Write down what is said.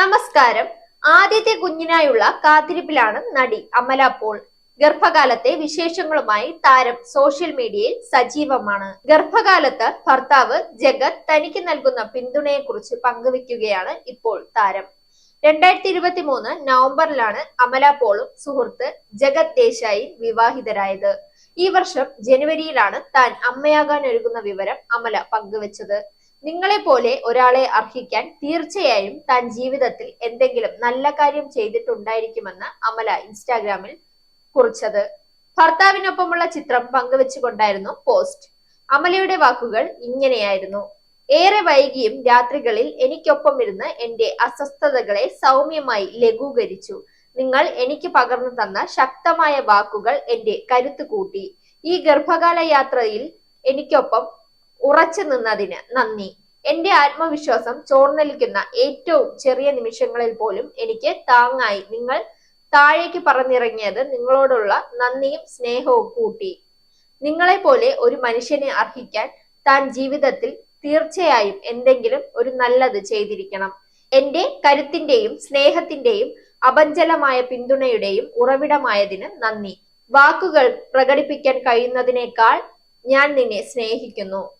നമസ്കാരം. ആദ്യത്തെ കുഞ്ഞിനായുള്ള കാത്തിരിപ്പിലാണ് നടി അമല പോൾ. ഗർഭകാലത്തെ വിശേഷങ്ങളുമായി താരം സോഷ്യൽ മീഡിയയിൽ സജീവമാണ്. ഗർഭകാലത്ത് ഭർത്താവ് ജഗത് തനിക്ക് നൽകുന്ന പിന്തുണയെക്കുറിച്ച് പങ്കുവെക്കുകയാണ് ഇപ്പോൾ താരം. രണ്ടായിരത്തി ഇരുപത്തി മൂന്ന് നവംബറിലാണ് അമല പോളും സുഹൃത്ത് ജഗത് ദേശായി വിവാഹിതരായത്. ഈ വർഷം ജനുവരിയിലാണ് താൻ അമ്മയാകാൻ ഒരുങ്ങുന്ന വിവരം അമല പങ്കുവച്ചത്. നിങ്ങളെ പോലെ ഒരാളെ അർഹിക്കാൻ തീർച്ചയായും താൻ ജീവിതത്തിൽ എന്തെങ്കിലും നല്ല കാര്യം ചെയ്തിട്ടുണ്ടായിരിക്കുമെന്ന് അമല ഇൻസ്റ്റാഗ്രാമിൽ കുറിച്ചത്. ഭർത്താവിനൊപ്പമുള്ള ചിത്രം പങ്കുവെച്ചുകൊണ്ടായിരുന്നു പോസ്റ്റ്. അമലയുടെ വാക്കുകൾ ഇങ്ങനെയായിരുന്നു. ഏറെ വൈകിയും രാത്രികളിൽ എനിക്കൊപ്പം ഇരുന്ന് എന്റെ അസ്വസ്ഥതകളെ സൗമ്യമായി ലഘൂകരിച്ചു. നിങ്ങൾ എനിക്ക് പകർന്നു തന്ന ശക്തമായ വാക്കുകൾ എന്റെ കരുത്ത് കൂട്ടി. ഈ ഗർഭകാല യാത്രയിൽ എനിക്കൊപ്പം ഉറച്ചു നിന്നതിന് നന്ദി. എന്റെ ആത്മവിശ്വാസം ചോർന്നലിക്കുന്ന ഏറ്റവും ചെറിയ നിമിഷങ്ങളിൽ പോലും എനിക്ക് താങ്ങായി. നിങ്ങൾ താഴേക്ക് പറഞ്ഞിറങ്ങിയത് നിങ്ങളോടുള്ള നന്ദിയും സ്നേഹവും കൂട്ടി. നിങ്ങളെ പോലെ ഒരു മനുഷ്യനെ അർഹിക്കാൻ താൻ ജീവിതത്തിൽ തീർച്ചയായും എന്തെങ്കിലും ഒരു നല്ലത് ചെയ്തിരിക്കണം. എന്റെ കരുത്തിന്റെയും സ്നേഹത്തിന്റെയും അപഞ്ചലമായ പിന്തുണയുടെയും ഉറവിടമായതിന് നന്ദി. വാക്കുകൾ പ്രകടിപ്പിക്കാൻ കഴിയുന്നതിനേക്കാൾ ഞാൻ നിന്നെ സ്നേഹിക്കുന്നു.